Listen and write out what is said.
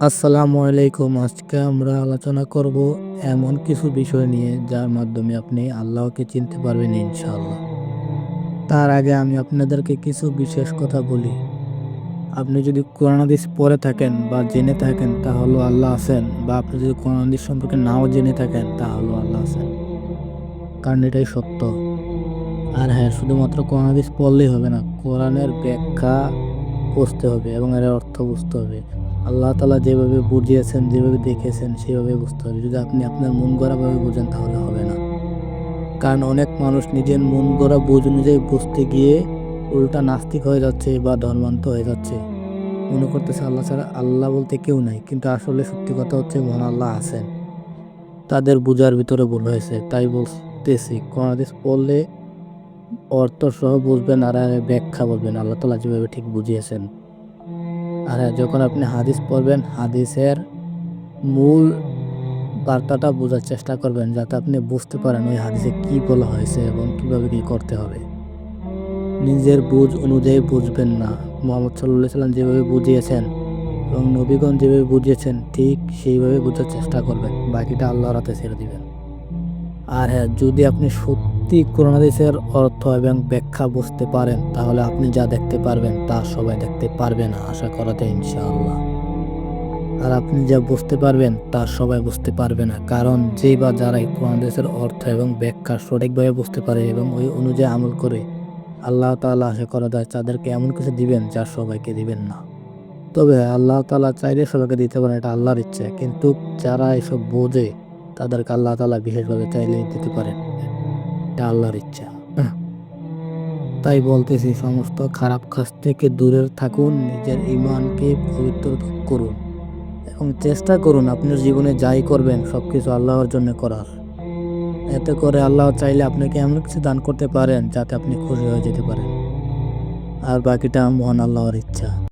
আসসালামু আলাইকুম। আজকে আমরা আলোচনা করব এমন কিছু বিষয় নিয়ে, যার মাধ্যমে আপনি আল্লাহকে চিনতে পারবেন ইনশাআল্লাহ। তার আগে আমি আপনাদেরকে কিছু বিশেষ কথা বলি। আপনি যদি কোরআন হাদিস পড়ে থাকেন বা জেনে থাকেন, তাহলে আল্লাহ আছেন। বা আপনি যদি কোরআন হাদিস সম্পর্কে নাও জেনে থাকেন, তাহলে আল্লাহ আছেন। কারণ এটাই সত্য। আর হ্যাঁ শুধুমাত্র কোরআন হাদিস পড়লেই হবে না, কোরআনের ব্যাখ্যা বুঝতে হবে এবং এর অর্থ বুঝতে হবে। আল্লাহ তালা যেভাবে বুঝিয়েছেন যেভাবে দেখেছেন, সেভাবে বুঝতে হবে। যদি আপনি আপনার মন গড়াভাবে বোঝেন, তাহলে হবে না। কারণ অনেক মানুষ নিজের মন গড়া বুঝ অনুযায়ী বুঝতে গিয়ে উল্টা নাস্তিক হয়ে যাচ্ছে বা ধর্মান্ত হয়ে যাচ্ছে। মনে করতেছে আল্লাহ ছাড়া আল্লাহ বলতে কেউ নাই, কিন্তু আসলে সত্যি কথা হচ্ছে মহান আল্লাহ আছেন। তাদের বোঝার ভিতরে ভুল হয়েছে, তাই বলতেছি, কোরআন হাদিস পড়লে অর্থ সহ বুঝবেন, আর ব্যাখ্যা বলবেন আল্লাহ তালা যেভাবে ঠিক বুঝিয়েছেন। আর যখন আপনি হাদিস পড়বেন, হাদিসের মূল বার্তাটা বোঝার চেষ্টা করবেন যাতে আপনি বুঝতে পারেন ওই হাদিসে কি বলা হয়েছে এবং কীভাবে কি করতে হবে। নিজের বুঝ অনুযায়ী বুঝবেন না। মোহাম্মদ সাল্লাহ সাল্লাম যেভাবে বুঝিয়েছেন এবং নবীগণ যেভাবে বুঝিয়েছেন, ঠিক সেইভাবে বোঝার চেষ্টা করবেন। বাকিটা আল্লাহর হাতে ছেড়ে দিবেন। আর হ্যাঁ যদি আপনি সত্যি কোরআন হাদিসের অর্থ এবং ব্যাখ্যা বুঝতে পারেন, তাহলে আপনি যা দেখতে পারবেন, তা সবাই দেখতে পারবে না, আশা করা যায় ইনশাআল্লাহ। আর আপনি যা বুঝতে পারবেন, তা সবাই বুঝতে পারবে না। কারণ যেই বা যারা এই কোরআন হাদিসের অর্থ এবং ব্যাখ্যা সঠিকভাবে বুঝতে পারে এবং ওই অনুযায়ী আমল করে, আল্লাহ তাআলা আশা করা যায় তাদেরকে এমন কিছু দিবেন যা সবাইকে দিবেন না। তবে আল্লাহ তাআলা চাইলে সবাইকে দিতে পারেন, এটা আল্লাহর ইচ্ছে। কিন্তু যারা এসব বোঝে তাদেরকে আল্লাহ তালা বিশেষভাবে চাইলে দিতে পারেন এটা আল্লাহর ইচ্ছা। তাই বলতেছি, সমস্ত খারাপ কাজ থেকে দূরে থাকুন, নিজের ইমানকে পবিত্র করুন এবং চেষ্টা করুন আপনার জীবনে যাই করবেন সব কিছু আল্লাহর জন্য করার। এতে করে আল্লাহ চাইলে আপনাকে এমন কিছু দান করতে পারেন যাতে আপনি খুশি হয়ে যেতে পারেন। আর বাকিটা মহান আল্লাহর ইচ্ছা।